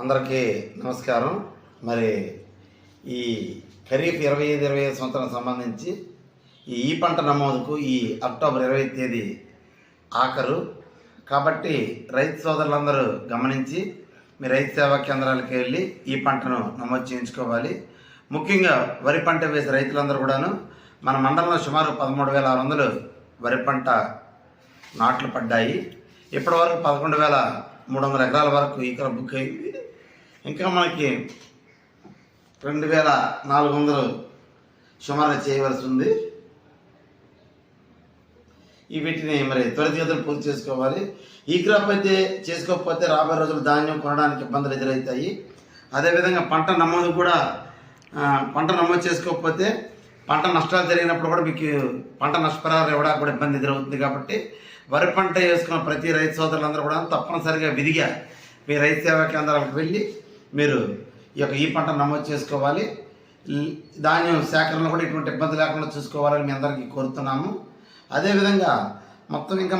అందరికీ నమస్కారం. మరి ఈ ఖరీఫ్ ఇరవై ఐదు ఇరవై ఐదు సంవత్సరం సంబంధించి ఈ ఈ పంట నమోదుకు ఈ అక్టోబర్ ఇరవై తేదీ ఆఖరు. కాబట్టి రైతు సోదరులందరూ గమనించి మీ రైతు సేవా కేంద్రాలకు వెళ్ళి ఈ పంటను నమోదు చేయించుకోవాలి. ముఖ్యంగా వరి పంట వేసే రైతులందరూ కూడాను మన మండలంలో సుమారు పదమూడు వేల ఆరు వందలు వరి పంట నాట్లు పడ్డాయి. ఇప్పటివరకు పదకొండు వేల మూడు వందల ఎకరాల వరకు ఇక్కడ బుక్ అయింది ఇంకా మనకి రెండు వేల నాలుగు వందలు సుమారు చేయవలసి ఉంది ఈ వీటిని మరి త్వరితగతిని పూర్తి చేసుకోవాలి. ఈ క్రాప్ అయితే చేసుకోకపోతే రాబోయే రోజులు ధాన్యం కొనడానికి ఇబ్బందులు ఎదురవుతాయి అదేవిధంగా పంట నమోదు కూడా పంట నమోదు చేసుకోకపోతే పంట నష్టాలు జరిగినప్పుడు కూడా మీకు పంట నష్టపరిహారం ఇవ్వడానికి కూడా ఇబ్బంది ఎదురవుతుంది కాబట్టి వరి పంట వేసుకున్న ప్రతి రైతు సోదరులందరూ కూడా తప్పనిసరిగా విధిగా మీ రైతు సేవా కేంద్రాలకు వెళ్ళి మీరు ఈ యొక్క ఈ పంట నమోదు చేసుకోవాలి. ధాన్యం సేకరణలో కూడా ఎటువంటి ఇబ్బంది లేకుండా చూసుకోవాలని మీ అందరికీ కోరుతున్నాము. అదేవిధంగా మొత్తం ఇంకా